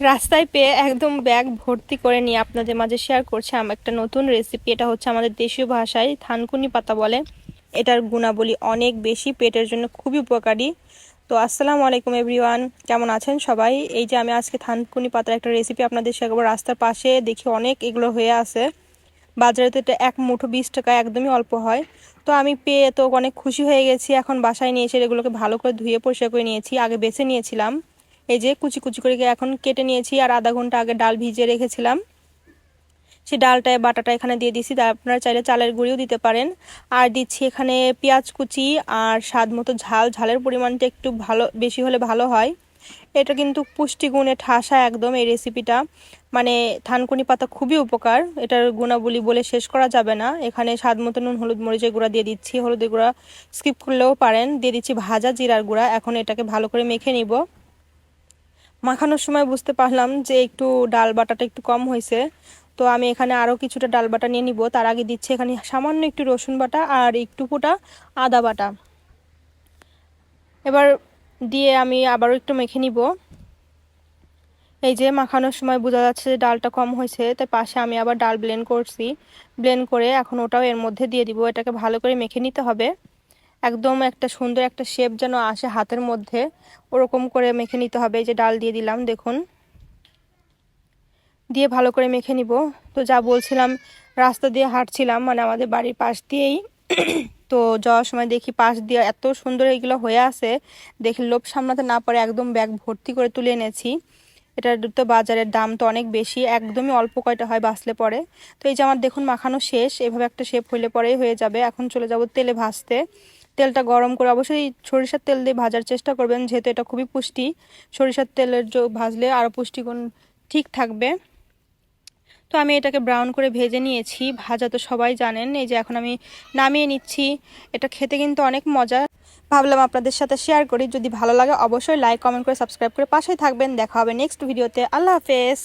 রাস্তায় পেয়ে একদম ব্যাগ ভর্তি করে নিয়ে আপনাদের মাঝে শেয়ার করছি। আমার একটা নতুন রেসিপি এটা হচ্ছে আমাদের দেশীয় ভাষায় থানকুনি পাতা বলে। এটার গুণাবলী অনেক বেশি, পেটের জন্য খুবই উপকারী। তো আসসালামু আলাইকুম এভরিওয়ান কেমন আছেন সবাই? এই যে আমি আজকে থানকুনি পাতার একটা রেসিপি আপনাদের শেয়ার করব। রাস্তার পাশে দেখি অনেক এগুলো হয়ে আছে। বাজারে তো এটা এক মুঠো বিশ টাকা একদমই অল্প হয়। তো আমি পেয়ে তো অনেক খুশি হয়ে গেছি। এখন বাসায় নিয়ে এসে এগুলোকে ভালো করে ধুয়ে পরিষ্কার করে নিয়েছি। আগে বেছে নিয়েছিলাম। এই যে কুচি কুচি করে এখন কেটে নিয়েছি আর আধা ঘণ্টা আগে ডাল ভিজিয়ে রেখেছিলাম। সেই ডালটায়, বাটাটা এখানে দিয়ে দিছি আপনারা চাইলে চালের গুঁড়িও দিতে পারেন। আর দিচ্ছি এখানে পেঁয়াজ কুচি আর স্বাদ মতো ঝাল। ঝালের পরিমাণটা একটু ভালো, বেশি হলে ভালো হয়। এটা কিন্তু পুষ্টিগুণে ঠাসা একদম এই রেসিপিটা মানে থানকুনি পাতা খুবই উপকার। এটার গুণাবলী বলে শেষ করা যাবে না। এখানে স্বাদ মতো নুন, হলুদ, মরিচের গুঁড়া দিয়ে দিচ্ছি। হলুদের গুঁড়া স্কিপ করলেও পারেন। দিয়ে দিচ্ছি ভাজা জিরার গুঁড়া। এখন এটাকে ভালো করে মেখে নিব। মাখানোর সময় বুঝতে পারলাম যে একটু ডাল বাটাটা একটু কম হয়েছে। তো আমি এখানে আরও কিছুটা ডাল বাটা নিয়ে নিব। তার আগে দিচ্ছি এখানে সামান্য একটু রসুন বাটা আর একটু ফুটা আদা বাটা। এবার দিয়ে আমি আবারও একটু মেখে নিব। এই যে মাখানোর সময় বোঝা যাচ্ছে যে ডালটা কম হয়েছে, তাই পাশে আমি আবার ডাল ব্লেন্ড করছি। ব্লেন্ড করে এখন ওটাও এর মধ্যে দিয়ে দিব। এটাকে ভালো করে মেখে নিতে হবে। একদম একটা সুন্দর একটা শেপ যেন আসে হাতের মধ্যে। ওরকম করে মেখে নিতে হবে যে ডাল দিয়ে দিলাম, দেখুন। দিয়ে ভালো করে মেখে নিব। তো যা বলছিলাম, রাস্তা দিয়ে হাঁটছিলাম মানে আমাদের বাড়ির পাশ দিয়েই। তো যাওয়ার সময় দেখি পাশ দিয়ে এত সুন্দর এগুলো হয়ে আছে। দেখি লোভ সামলাতে না পারে একদম ব্যাগ ভর্তি করে তুলে এনেছি। এটার তো বাজারের দাম তো অনেক বেশি, একদমই অল্প কয়টা হয় বাঁচলে পরে। তো এই যে আমার দেখুন মাখানো শেষ, এভাবে একটা শেপ হইলে পরেই হয়ে যাবে। এখন চলে যাব তেলে ভাজতে। তেলটা গরম করে অবশ্যই সরিষার তেল দিয়ে ভাজার চেষ্টা করবেন, যেহেতু এটা খুবই পুষ্টি। সরিষার তেলের ভাজলে আরও পুষ্টিগুণ ঠিক থাকবে। তো আমি এটাকে ব্রাউন করে ভেজে নিয়েছি। ভাজা তো সবাই জানেন, এই যে এখন আমি নামিয়ে নিচ্ছি। এটা খেতে কিন্তু অনেক মজা। ভাবলাম আপনাদের সাথে শেয়ার করি। যদি ভালো লাগে অবশ্যই লাইক কমেন্ট করে সাবস্ক্রাইব করে পাশেই থাকবেন। দেখা হবে নেক্সট ভিডিওতে আল্লাহ হাফেজ।